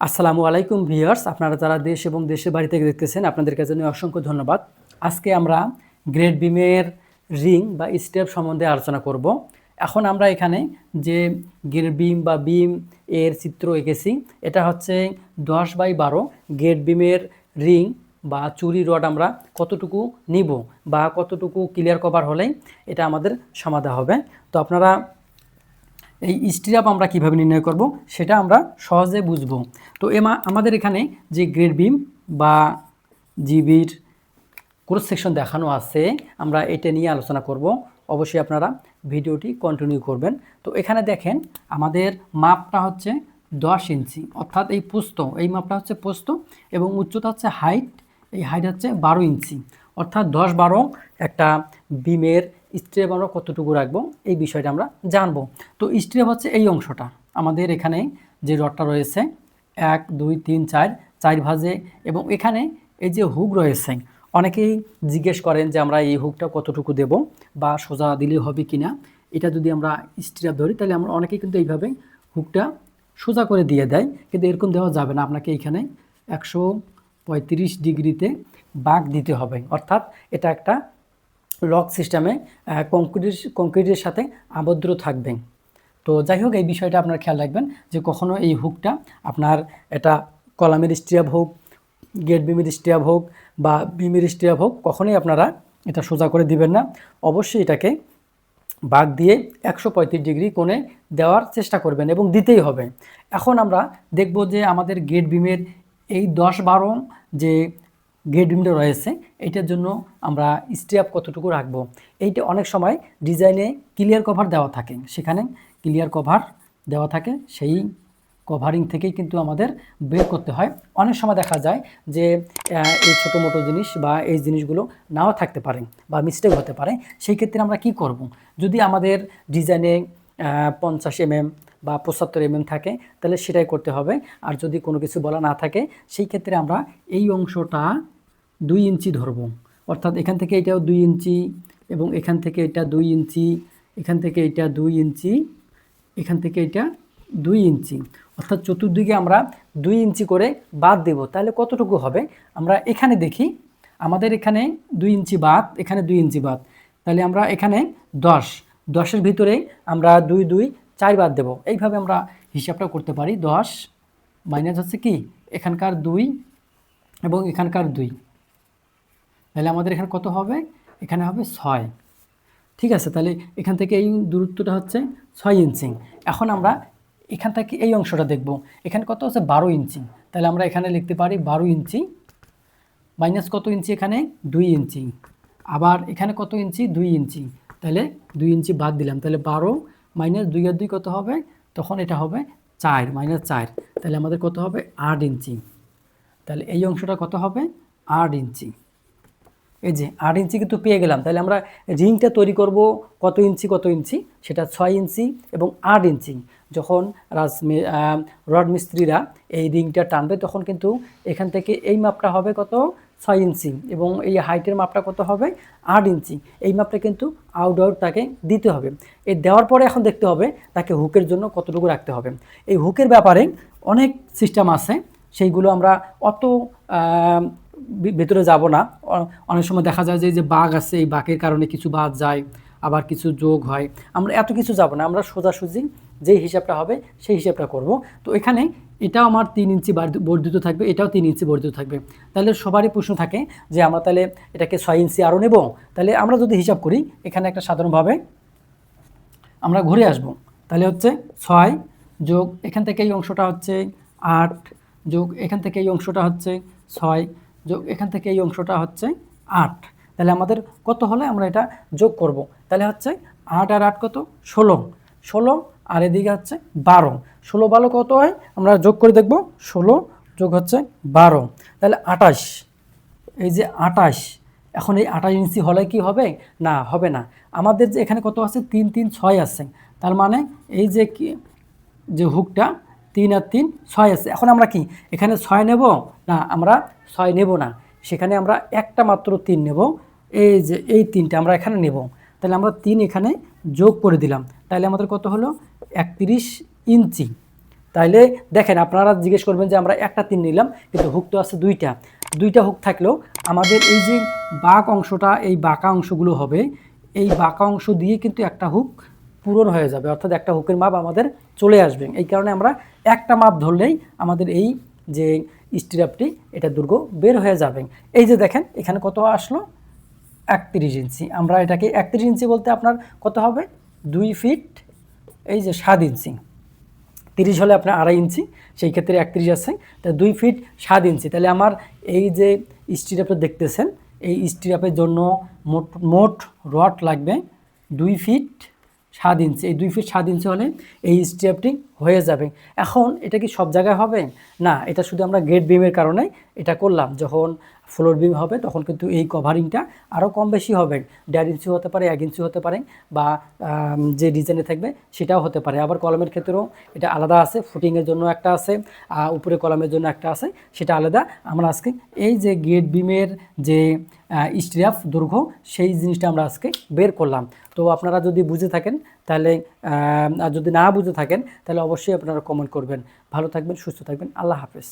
আসসালামু আলাইকুম ভিউয়ার্স, আপনারা যারা দেশ এবং দেশের বাড়ি থেকে দেখতেছেন, আপনাদের কাছে অসংখ্য ধন্যবাদ। আজকে আমরা গ্রেড বিমের রিং বা স্টেপ সম্বন্ধে আলোচনা করব। এখন আমরা এখানে যে গ্রেড বিম বা বিম এর চিত্র এঁকেছি, এটা হচ্ছে দশ বাই বারো গ্রেড বিমের রিং বা চুরি রড আমরা কতটুকু নিব বা কতটুকু ক্লিয়ার কভার হলেই এটা আমাদের সমাধা হবে। তো আপনারা এই স্টিরাপ আমরা কীভাবে নির্ণয় করব, সেটা আমরা সহজে বুঝব। তো এমা, আমাদের এখানে যে গ্রেড বিম বা জিবির ক্রস সেকশন দেখানো আছে, আমরা এটা নিয়ে আলোচনা করব। অবশ্যই আপনারা ভিডিওটি কন্টিনিউ করবেন। তো এখানে দেখেন, আমাদের মাপটা হচ্ছে দশ ইঞ্চি, অর্থাৎ এই পোস্ত, এই মাপটা হচ্ছে পোস্ত এবং উচ্চতা হচ্ছে হাইট এই হাইট হচ্ছে বারো ইঞ্চি, অর্থাৎ দশ বারো একটা বিমের স্ট্রেপ আমরা কতটুকু রাখব, এই বিষয়টা আমরা জানব। তো স্ট্রেপ হচ্ছে এই অংশটা। আমাদের এখানে যে রডটা রয়েছে, এক, দুই, তিন, চার চার ভাজে এবং এখানে এই যে হুক রয়েছে, অনেকেই জিজ্ঞেস করেন যে আমরা এই হুকটা কতটুকু দেব বা সোজা দিলে হবে কি না এটা যদি আমরা স্ট্রেপ ধরি, তাহলে আমরা অনেকেই কিন্তু এইভাবে হুকটা সোজা করে দিয়ে দেয়, কিন্তু এরকম দেওয়া যাবে না। আপনাকে এইখানে একশো পঁয়ত্রিশ ডিগ্রিতে বাঁক দিতে হবে। অর্থাৎ এটা একটা লক সিস্টেমে কংক্রিটের কংক্রিটের সাথে আবদ্ধ থাকবে তো যাই হোক, এই বিষয়টা আপনার খেয়াল রাখবেন যে কখনো এই হুকটা আপনার এটা কলামের স্ট্রিয়াব হোক, গেট বিমের স্ট্রিয়াব হোক বা বিমের স্ট্রিয়াব হোক, কখনোই আপনারা এটা সোজা করে দিবেন না। অবশ্যই এটাকে বাঘ দিয়ে একশো পঁয়ত্রিশ ডিগ্রি কোণে দেওয়ার চেষ্টা করবেন এবং দিতেই হবে। এখন আমরা দেখব যে আমাদের গেট বিমের এই দশ বারো যে গেট বিমটা রয়েছে। এইটার জন্য আমরা স্ট্যাপ কতটুকু রাখব? এইটা অনেক সময় ডিজাইনে ক্লিয়ার কভার দেওয়া থাকে। সেখানে ক্লিয়ার কভার দেওয়া থাকে। সেই কভারিং থেকেই কিন্তু আমাদের বের করতে হয়। অনেক সময় দেখা যায় যে এই ছোটো মোটো জিনিস বা এই জিনিসগুলো নাও থাকতে পারে বা মিস্টেক হতে পারে। সেই ক্ষেত্রে আমরা কি করব। যদি আমাদের ডিজাইনে পঞ্চাশ এমএম বা পঁচাত্তর এমএম থাকে, তাহলে সেটাই করতে হবে। আর যদি কোনো কিছু বলা না থাকে, সেই ক্ষেত্রে আমরা এই অংশটা দুই ইঞ্চি ধরবো। অর্থাৎ এখান থেকে এটাও দুই ইঞ্চি এবং এখান থেকে এটা দুই ইঞ্চি, এখান থেকে এটা দুই ইঞ্চি, এখান থেকে এটা দুই ইঞ্চি। অর্থাৎ চতুর্দিকে আমরা দুই ইঞ্চি করে বাদ দেব। তাহলে কতটুকু হবে? আমরা এখানে দেখি, আমাদের এখানে দুই ইঞ্চি বাদ, এখানে দুই ইঞ্চি বাদ। তাহলে আমরা এখানে দশ, দশের ভিতরে আমরা দুই দুই, চার বাদ দেব। এইভাবে আমরা হিসাবটা করতে পারি। দশ মাইনাস হচ্ছে কি? এখানকার দুই এবং এখানকার দুই। তাহলে আমাদের এখানে কত হবে? এখানে হবে ছয়। ঠিক আছে, তাহলে এখান থেকে এই দূরত্বটা হচ্ছে ছয় ইঞ্চি। এখন আমরা এখান থেকে এই অংশটা দেখব। এখানে কত হচ্ছে বারো ইঞ্চি। তাহলে আমরা এখানে লিখতে পারি বারো ইঞ্চি মাইনাস কত ইঞ্চি এখানে? দুই ইঞ্চি। আবার এখানে কত ইঞ্চি? দুই ইঞ্চি। তাহলে দুই ইঞ্চি বাদ দিলাম। তাহলে বারো মাইনাস দুই আর দুই কত হবে? তখন এটা হবে চার, মাইনাস চার। তাহলে আমাদের কত হবে? আট ইঞ্চি। তাহলে এই অংশটা কত হবে? আট ইঞ্চি। এই যে আট ইঞ্চি কিন্তু পেয়ে গেলাম। তাহলে আমরা রিংটা তৈরি করব কত ইঞ্চি কত ইঞ্চি? সেটা ছয় ইঞ্চি এবং আট ইঞ্চি। যখন রাজ রড মিস্ত্রিরা এই রিংটা টানবে, তখন কিন্তু এখান থেকে এই মাপটা হবে কত? ছয় ইঞ্চি এবং এই হাইটের মাপটা কত হবে? আট ইঞ্চি। এই মাপটা কিন্তু আউট আউট তাকে দিতে হবে। এই দেওয়ার পরে এখন দেখতে হবে তাকে হুকের জন্য কতটুকু রাখতে হবে। এই হুকের ব্যাপারে অনেক সিস্টেম আছে, সেইগুলো আমরা অত ভেতরে যাব না। অনেক সময় দেখা যায় যে বাঘ আছে, এই বাঘের কারণে কিছু বাদ যায়, আবার কিছু যোগ হয়। আমরা এত কিছু যাব না, আমরা সোজাসুজি যে হিসাবটা হবে সেই হিসাবটা করব। তো এখানে এটাও আমার তিন ইঞ্চি বর্ধিত থাকবে, এটাও তিন ইঞ্চি বর্ধিত থাকবে। তাহলে সবারই প্রশ্ন থাকে যে, আমরা তাহলে এটাকে ছয় ইঞ্চি আরও নেব? তাহলে আমরা যদি হিসাব করি, এখানে একটা সাধারণভাবে আমরা ঘুরে আসব। তাহলে হচ্ছে ছয় যোগ, এখান থেকে এই অংশটা হচ্ছে আট যোগ, এখান থেকে এই অংশটা হচ্ছে ছয় যোগ এখান থেকে এই অংশটা হচ্ছে আট। তাহলে আমাদের কত হলে আমরা এটা যোগ করব? তাহলে হচ্ছে আট আর আট কত? ষোলো। ষোলো আর এদিকে হচ্ছে বারো। ষোলো বারো কত হয়? আমরা যোগ করে দেখব। ষোলো যোগ হচ্ছে বারো। তাহলে আটাশ। এই যে আটাশ, এখন এই আঠাশ ইঞ্চি হলে কি হবে? না হবে না। আমাদের যে এখানে কত আছে? তিন তিন, ছয় আছে। তার মানে এই যে কি, যে হুকটা তিন আর তিন ছয় আছে। এখন আমরা কি? এখানে ছয় নেব? না, আমরা ছয় নেব না। সেখানে আমরা একটা মাত্র তিন নেব। এই যে, এই তিনটা আমরা এখানে নেব। তাহলে আমরা তিন এখানে যোগ করে দিলাম। তাহলে আমাদের কত হলো? একত্রিশ ইঞ্চি। তাইলে দেখেন, আপনারা জিজ্ঞেস করবেন যে আমরা একটা তিন নিলাম, কিন্তু হুক তো আছে দুইটা। দুইটা হুক থাকলেও আমাদের এই যে বাঁক অংশটা, এই বাঁকা অংশগুলো হবে, এই বাঁকা অংশ দিয়ে কিন্তু একটা হুক পূরণ হয়ে যাবে, অর্থাৎ একটা হুকের মাপ আমাদের চলে আসবে। এই কারণে আমরা একটা মাপ ধরলেই আমাদের এই যে স্টিরাপটি, এটা দুর্গ বের হয়ে যাবে। এই যে দেখেন, এখানে কত আসলো? একত্রিশ ইঞ্চি। আমরা এটাকে একত্রিশ ইঞ্চি বলতে আপনার কত হবে? দুই ফিট, এই যে সাত ইঞ্চি। তিরিশ হলে আপনার আড়াই ইঞ্চি, সেই ক্ষেত্রে একত্রিশ আছে। তা দুই ফিট, সাত ইঞ্চি। তাহলে আমার এই যে স্টিরাপটা দেখতেছেন, এই স্টিরাপের জন্য মোট মোট রড লাগবে দুই ফিট সাত ইঞ্চি এই দুই ফিট সাত ইঞ্চি হলে এই স্টিরাপটি হয়ে যাবে। এখন এটা কি সব জায়গায় হবে? না, এটা শুধু আমরা গেট বিমের কারণে এটা করলাম। যখন ফ্লোর বিম হবে, তখন কিন্তু এই কভারিংটা আরও কম বেশি হবে। দেড় ইঞ্চি হতে পারে, এক ইঞ্চি হতে পারে বা যে ডিজাইনে থাকবে সেটাও হতে পারে। আবার কলমের ক্ষেত্রেও এটা আলাদা আছে ফুটিংয়ের জন্য একটা আছে উপরে কলমের জন্য একটা আছে, সেটা আলাদা। আমরা আজকে এই যে গেট বিমের যে স্ট্রিয়াফ দৈর্ঘ্য, সেই জিনিসটা আমরা আজকে বের করলাম। তো আপনারা যদি বুঝে থাকেন তাহলে যদি না বুঝে থাকেন, তাহলে অবশ্যই আপনারা কমেন্ট করবেন। ভালো থাকবেন, সুস্থ থাকবেন। আল্লাহ হাফেজ।